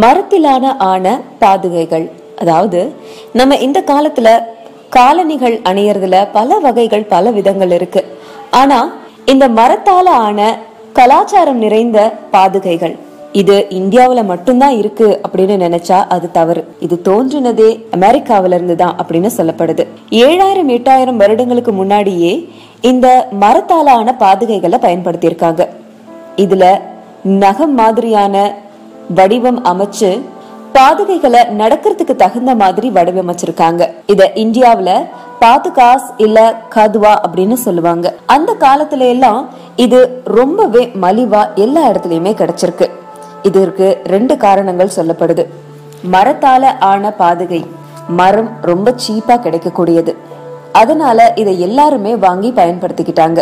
மரத்திலான ஆன பாதுகைகள். அதாவது நம்ம இந்த காலத்துல காலணிகள் அணியறதுல பல வகைகள் பல விதங்கள் இருக்கு. ஆனா இந்த மரத்தால ஆன கலாச்சாரம் நிறைந்த பாதுகைகள் இது இந்தியாவுல மட்டும்தான் இருக்கு அப்படின்னு நினைச்சா அது தவறு. இது தோன்றினதே அமெரிக்காவில இருந்து தான் அப்படின்னு சொல்லப்படுது. ஏழாயிரம் எட்டாயிரம் வருடங்களுக்கு முன்னாடியே இந்த மரத்தாலான பாதுகைகளை பயன்படுத்தியிருக்காங்க. இதுல நகம் மாதிரியான வடிவம் அமைச்சு பாதுகைகளை நடக்கிறதுக்கு தகுந்த மாதிரி வடிவமைச்சிருக்காங்க. இத இந்தியாவில பாதுகாஸ் இல்ல கதுவா அப்படின்னு சொல்லுவாங்க. அந்த காலத்துல எல்லாம் இது ரொம்பவே மலிவா எல்லா இடத்துலயுமே கிடைச்சிருக்கு. இதற்கு ரெண்டு காரணங்கள் சொல்லப்படுது. மரத்தால ஆன பாதுகை மரம் ரொம்ப சீப்பா கிடைக்கக்கூடியது. அதனால இதை எல்லாருமே வாங்கி பயன்படுத்திக்கிட்டாங்க.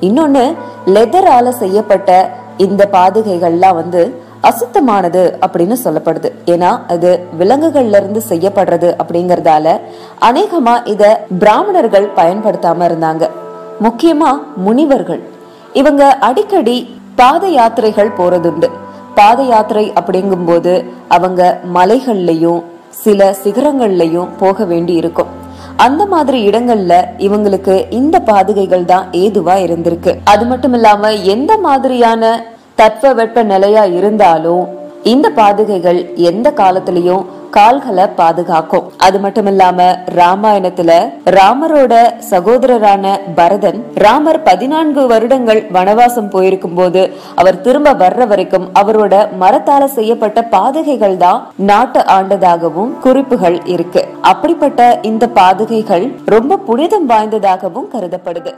இன்னொன்னு லெதரால செய்யப்பட்ட இந்த பாதுகைகள்லாம் வந்து அசுத்தமானது அப்படின்னு சொல்லப்படுது. ஏன்னா அது விலங்குகள்ல இருந்து செய்யப்படுறது அப்படிங்கறதால அநேகமா இத பிராமணர்கள் பயன்படுத்தாம இருந்தாங்க. முக்கியமா முனிவர்கள். இவங்க அடிக்கடி பாத யாத்திரைகள் போறதுண்டு. பாத யாத்திரை அப்படிங்கும்போது அவங்க மலைகள்லயும் சில சிகரங்கள்லயும் போக வேண்டி இருக்கும். அந்த மாதிரி இடங்கள்ல இவங்களுக்கு இந்த பாதுகைகள் தான் ஏதுவா இருந்திருக்கு. அது மட்டும் இல்லாம எந்த மாதிரியான தட்ப வெப்ப நிலையா இருந்தாலும் இந்த பாதுகைகள் எந்த காலத்திலயும் கால்களை பாதுகாக்கும். அது மட்டும் இல்லாம ராமாயணத்துல ராமரோட சகோதரரான பரதன் ராமர் பதினான்கு வருடங்கள் வனவாசம் போயிருக்கும் போது அவர் திரும்ப வர்ற வரைக்கும் அவரோட மரத்தால செய்யப்பட்ட பாதுகைகள் தான் நாட்டை ஆண்டதாகவும் குறிப்புகள் இருக்கு. அப்படிப்பட்ட இந்த பாதுகைகள் ரொம்ப புனிதம் வாய்ந்ததாகவும் கருதப்படுது.